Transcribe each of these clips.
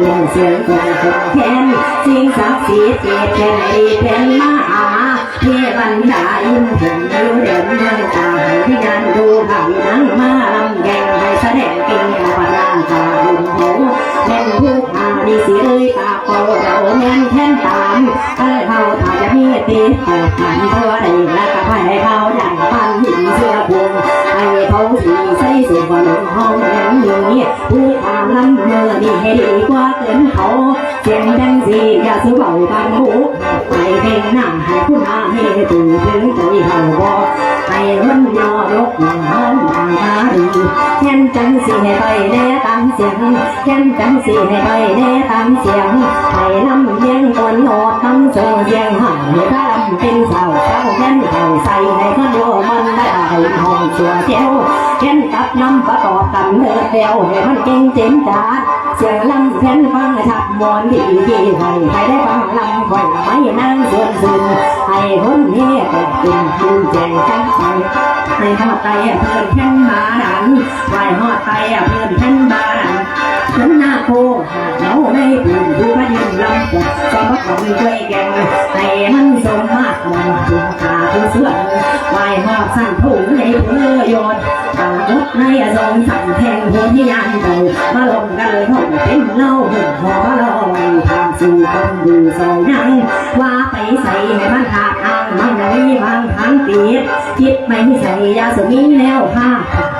ลงเสียงกงคงแค้นสิ่งศักดิ์สิทธิ์เจตแค่ไหนเป็นมาอาเทวันดาอินถึงอยู่เด่นเมืองตาที่งานดูผ่านนังมาลำแกงให้แสดงกินกับพลังตาบุญโหแม่นผู้ขาดีสิเอ้ยตาโปเราแม่นแท่นตามก็เลยเขาถ้าจะมีตีขอหันเพื่อได้และก็ไปให้เขาได้ปันหินเสื้อพุงให้เขาสีใส่สุวรรณห้องแม่นนี้ผู้ขาลำเมื่อนี่ให้ดีก เกินเขาเสียงดังสีอย่าซื้อเบาบางหูให้เพลงหน้าให้ผู้นาให้ตื่นถึงใจเขาบอกให้มันยอรกหอมบางตาดีแค่นจังสีให้ไปแน่ตามเสียงแค่นจังสีให้ไปแน่ตามเสียงให้ลำเลียงตนโนดทำโจเสียงหายถ้าลำเป็นสาวสาวแค่นเขาใส่ในคอนโดมันได้ห้องสัวเจ้าแค่นกับน้ำประกอบกันเนื้อเดียวให้มันเก่งเจ๋งจ้า เสียงลำแค่นฟังชับมวนดีดีให้ใครได้ฟังลำคอยไม่นั่งส่วนซึนให้คนนี้เป็นเป็นผู้แจ้งกันไปให้หอดไตเพื่อนแค่นบาดันไหวหอดไตเพื่อนแค่นบาดัน ฉันหน้าโคหากเราไม่ปูดูมายืนลำกดก็มาขอมีช่วยแกงให้มันสมมาตรมันถูกขาผู้เสื่อมไหวหอดสั่นถุงในเพื่อยนตาดดในอารมณ์สั่นแทงหัวที่ยันเก่ามาลงกันเลยห้องเป็นเล่าหุ่นหอลอยทางสู่คนดูสองยังว่าไปใส่ให้มันขาดทางมันไม่บางทางปีดคิดไม่ใส่ยาสมีแล้วค่ะ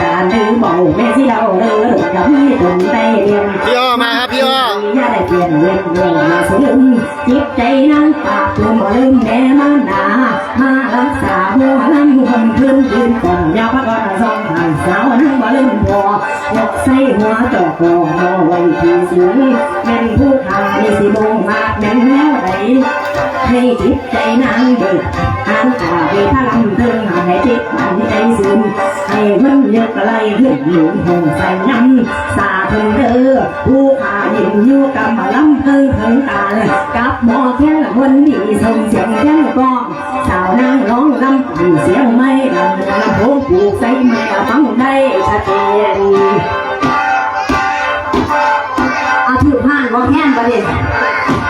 การดื้อเบาแม่ที่เราเลิกกับพี่ตนได้เรียนพี่อ้อมาครับพี่อ้อยาได้เปลี่ยนเรียนเรียนมาสลืมจิตใจนั่งปากตัวบ่ลืมแม่มานามารักษาหัวลำ พื้นยืนก่อนยาวพักก่อนสองผ่านสาวนั้นบ่ลืมพอยกใส่หัวจอกคอมอไว้ที่สูงแม่นผู้ทำนี่สิโมงมากแม่นแนวใดให้จิตใจนางเบิกทานตาไปพลังเทิงให้จิตมันใจซึมให้มันเลือกอะไรขึ้นหนุนหงใส่น้ำสาเพิ่งเด้อผู้ขายินอยู่กับมาลำเพิ่งเพิ่งตากับหมอแค่คนดีส่งเสียงแค่กอง สาวนางร้องลำอยู่เสียงไม่ลำลำโพงผูกใส่แม่ฟังได้ชัดเจนเอาถือผ่านบ่แค่นประเด็น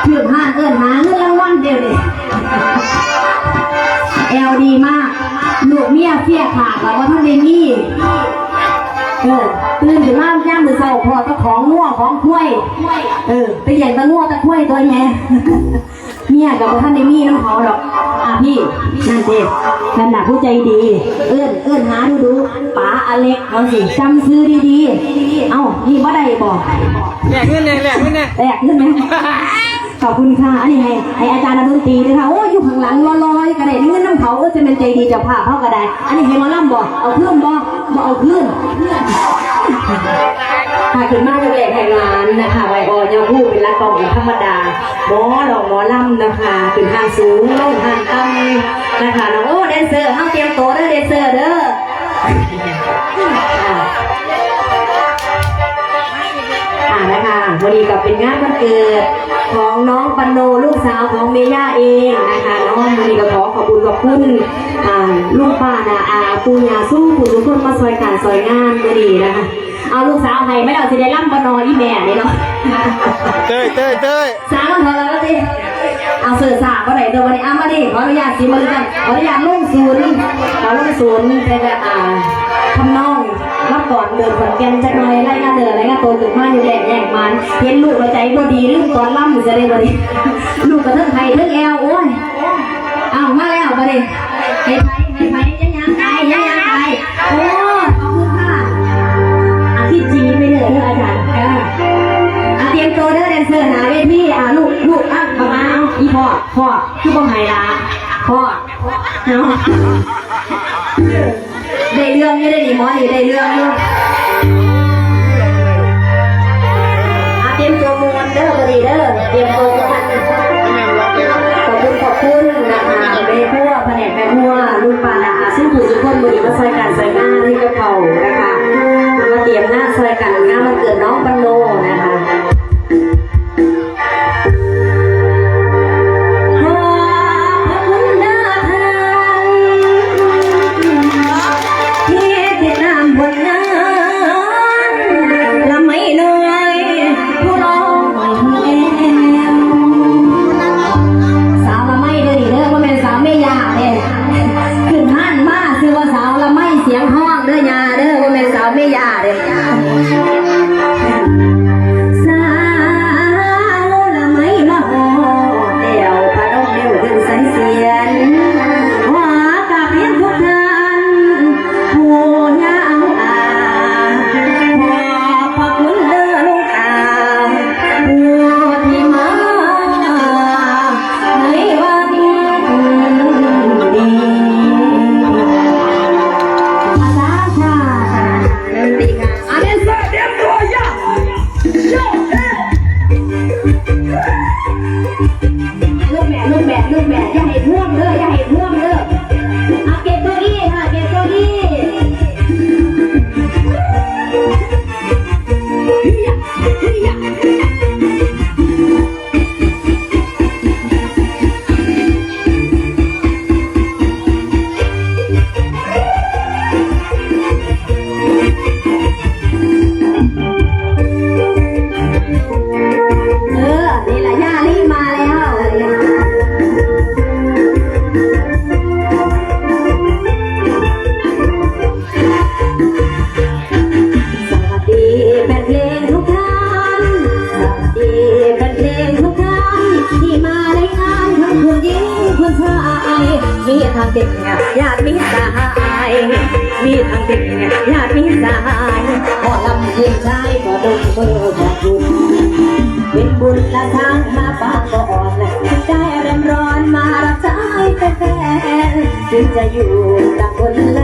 ถือผ่านเอินหาเงินรางวัลเดียวดิเอลดีมากลูกเมียเฟียขาดแล้วว่าท่านเดมี่เออตื่นถึงล่ามย่างมือเศร้าพอเจ้าของง่วของคุ้ยเออไปใหญ่ตะง่วตะคุ้ยตัวแม่ เมียกับว่าท่านเดมี่น้ำเขาดอกอะพี่นั่นเด็กนั่นน่ะผู้ใจดี เอื้อนเอื้อนหาดูดูป๋าอเล็กเอาสิจำซื้อดีๆ เอ้านี่บ่ได้บอกแหลกเงินเนี่ยแหลกเงินเนี่ยแตกขึ้นไหมขอบคุณค่ะ อันนี้ให้ให้อาจารย์ดนตรีด้วยค่ะ โอ้ยอยู่ข้างหลังลอยๆกระไดเงินน้ำเขาเออจะเป็นใจดีเจ้าภาพเขากระไดอันนี้ให้หมอลำบอกเอาเพื่อนบอกบอกเอาเพื่อน ค่ะขึ้นมาจากแหล่งแห่งงานนะคะไวออยาพูเป็นละกองธรรมดาหมอหลอกหมอลำนะคะขึ้นทางสูงลงทางต่ำนะคะน้องโอ้แดนเซอร์เฮาเตรียมโตเด้อแดนเซอร์เด้อนะคะวันนี้ก็เป็นงานวันเกิดของน้องปันโนลูกสาวของเมย่าเองนะคะน้องวันนี้ก็ขอขอบคุณขอบคุณลูกป้านาอาปูยาสู้ผู้ทุกคนมาซอยการซอยงานวันนี้นะคะ เอาลูกสาวให้ไม่เอาสิได้ล่ำปันโนอีแม่นี่เนาะเต้ยเต้ยเต้ยสามคนแล้วสิเอาเสือสาก็ไหนตัววันนี้เอามาดิขออนุญาตสิมาเลยกันขออนุญาตลงศูนย์ขอลงศูนย์เป็นแบบอ่าทำนองรับก่อนเดินขอนแก่นจะหน่อยไล่หน้าเดินไล่หน้าตัวถึงมาอยู่แหลกแยกมันเห็นลูกหัวใจบ่ดีลืมตอนล่ำจะได้บ่ดีลูกกระเทิงไทยเทิงแอลโอ้ยเอามาแล้วบ่ดีให้ไทยให้ไทยยังยังไงยั เด้อาจารย์เออเตรียมตัวเด้อแดนเซอร์หนาเวทีอ่าลูกลูกอะประมาอีพ่อพ่อคือบ่ไห้ละพ่อเนาะได้เรื่องอยู่ได้ดีหมอนี่ได้เรื่องอยู่เตรียมตัวมวนเด้อบ่ดีเด้อเตรียมตัวกันขอบคุณขอบคุณนะคะเบพัวแผนแม่พัวลูกปานาซึ่งผู้สุกคนบริวารใส่การใส่หน้าที่กระเพรา หน้าซอยกันงามมันเกิดน้องปันโนนะคะ บอร์บอกบุญเป็นบุญละทางมาปางก็อ่อนได้รำร้อนมารับใช้แฟนจึงจะอยู่ตะบนละ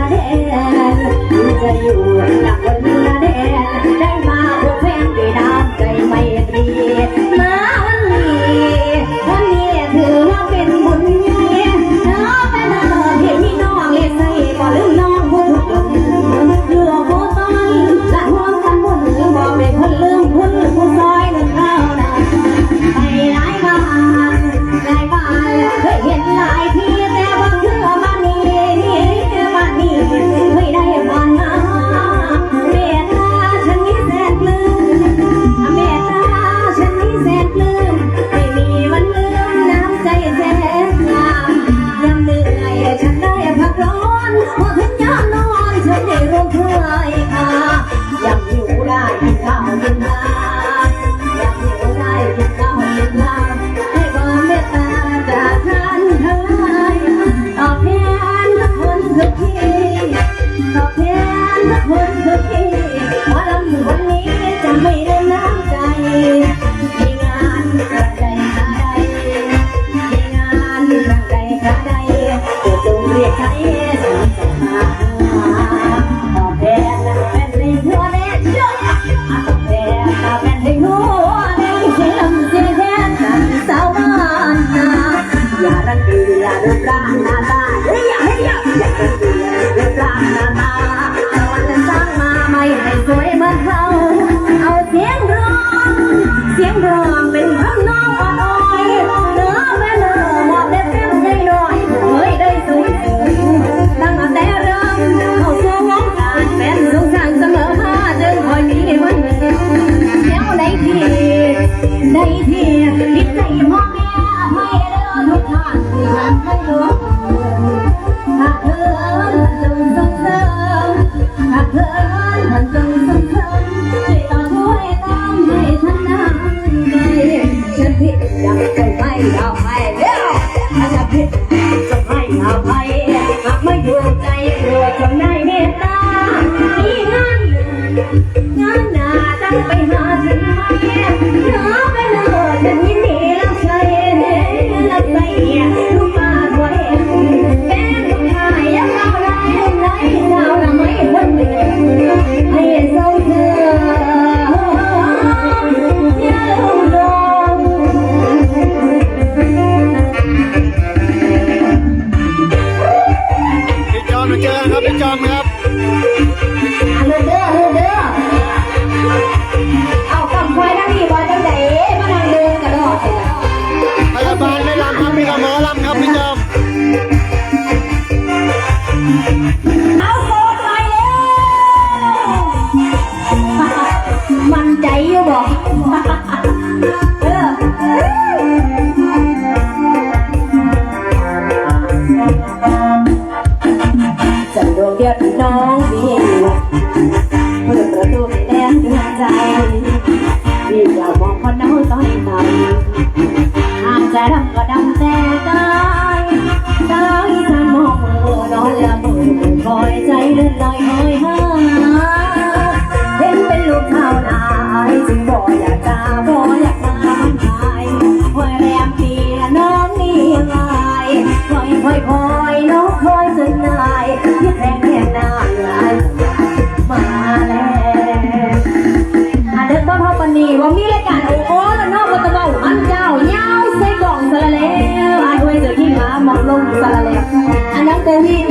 ับน้องเดีเปิดประตูให้แดงเดวงใจพี่อยากมองคนเน่าต้อยต่ำอาจจะดำก็ดำแต่ใจใจจะมองมือนอนละมือคอยใจเลื่อนลอยหอยหาเห็นเป็นลูกเท่านาจึงบอกอยากจะบอกอยากมาหายคอยแรงเพียน้องนี่ลายคอยคอยคอย Feliz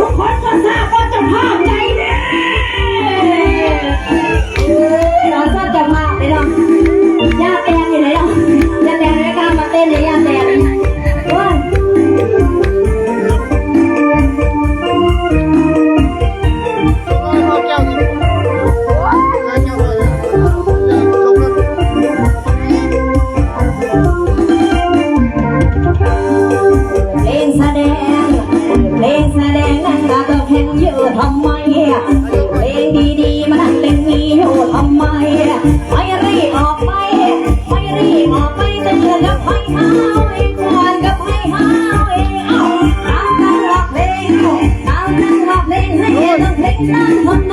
Oh, 那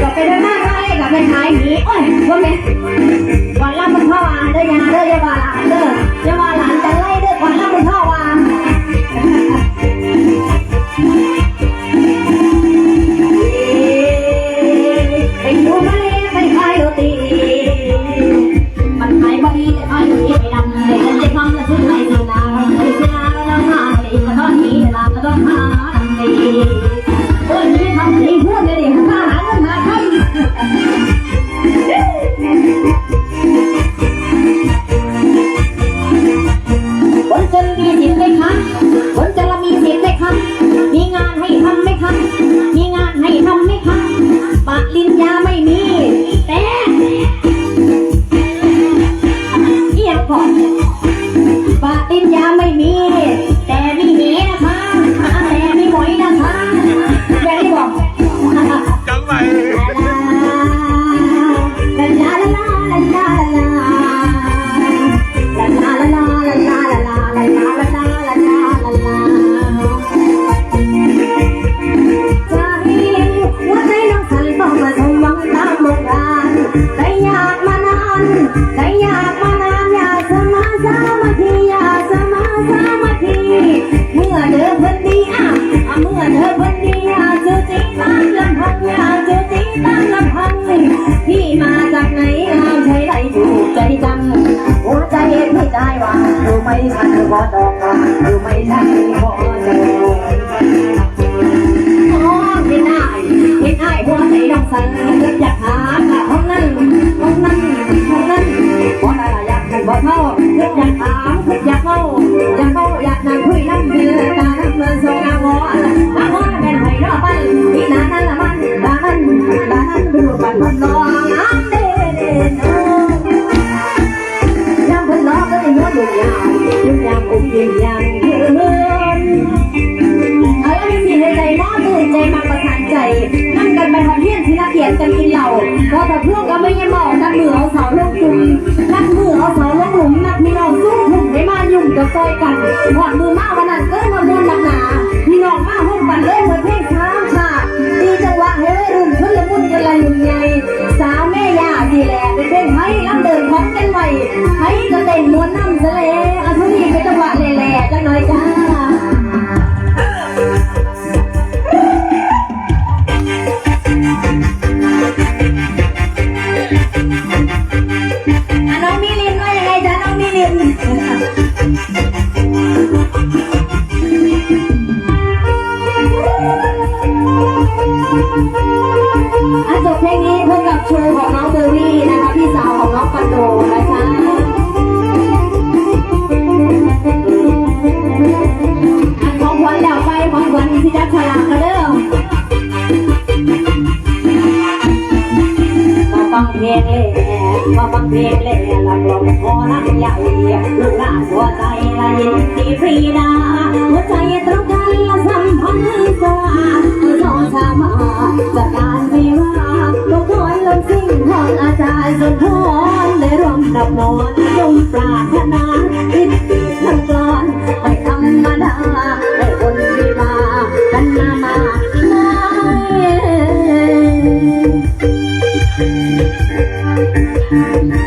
กับไปเดินหน้าก็เลยกับไปท้ายนี้โอ้ยว่าไหมวันรับมันเข้าอาเด้อยาเด้อยาบาลาเด้อยาบาลา ดอกอยู่ไม่ได้ หอดมือมาวันนั้นเอ้ยมันโดนหนักหนาพี่นองมาหุ่นบันเอ้ยเหมือนเพลงชางค่ะดีจังหวะเฮ้ยนขึ้ละมุนกันละหนุ่มใหญ่สาวแม่ย่าดีแหละเป็นเพลงไห้ลำเดินพร้อมกันไหวไห้กระเต้นม้วนน้ำ อะจบเพลงนี้พบกับชูของน้องเบอร์รี่นะคะพี่สาวของน้องปันโดนะคะอันของขวัญดาวไปของขวัญที่จัดฉลากกันเด้อมาฟังเพลงเลยมาฟังเพลงเลยหลับลมพอนั่งใหญ่ลูกหลานหัวใจละยินดีฟรีดาหัวใจตรงกันละสัมพันธ์สวา สามารถจัดการไม่ว่าลงน้อยลงสิ่งของอาจารย์สนพรได้ร่วมดับนอนลุงปราถนาติดนังกลอนไม่ธรรมดาได้คนที่ากันนามาไง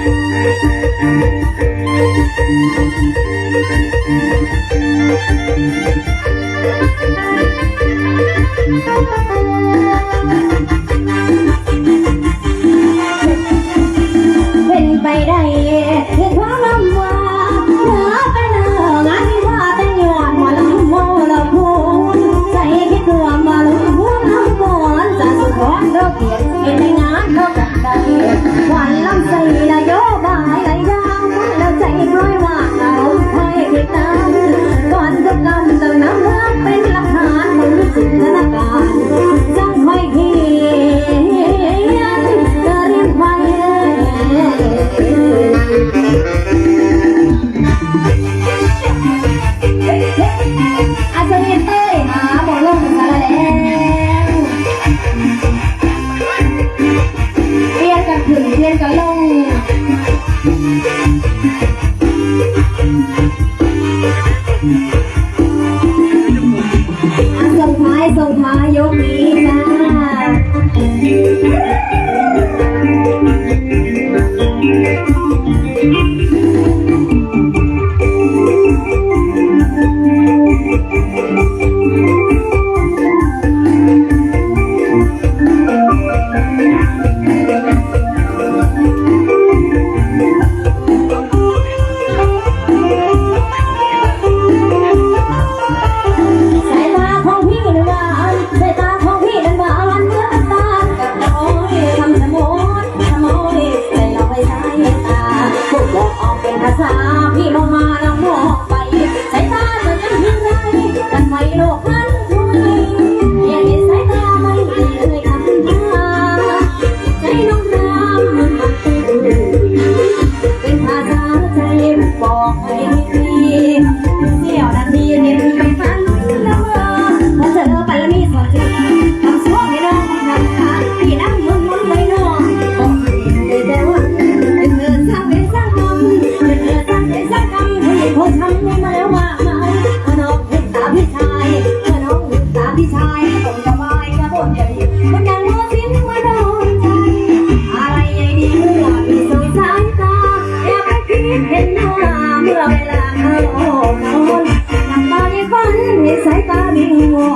ายตาเบ่งงอ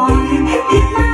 น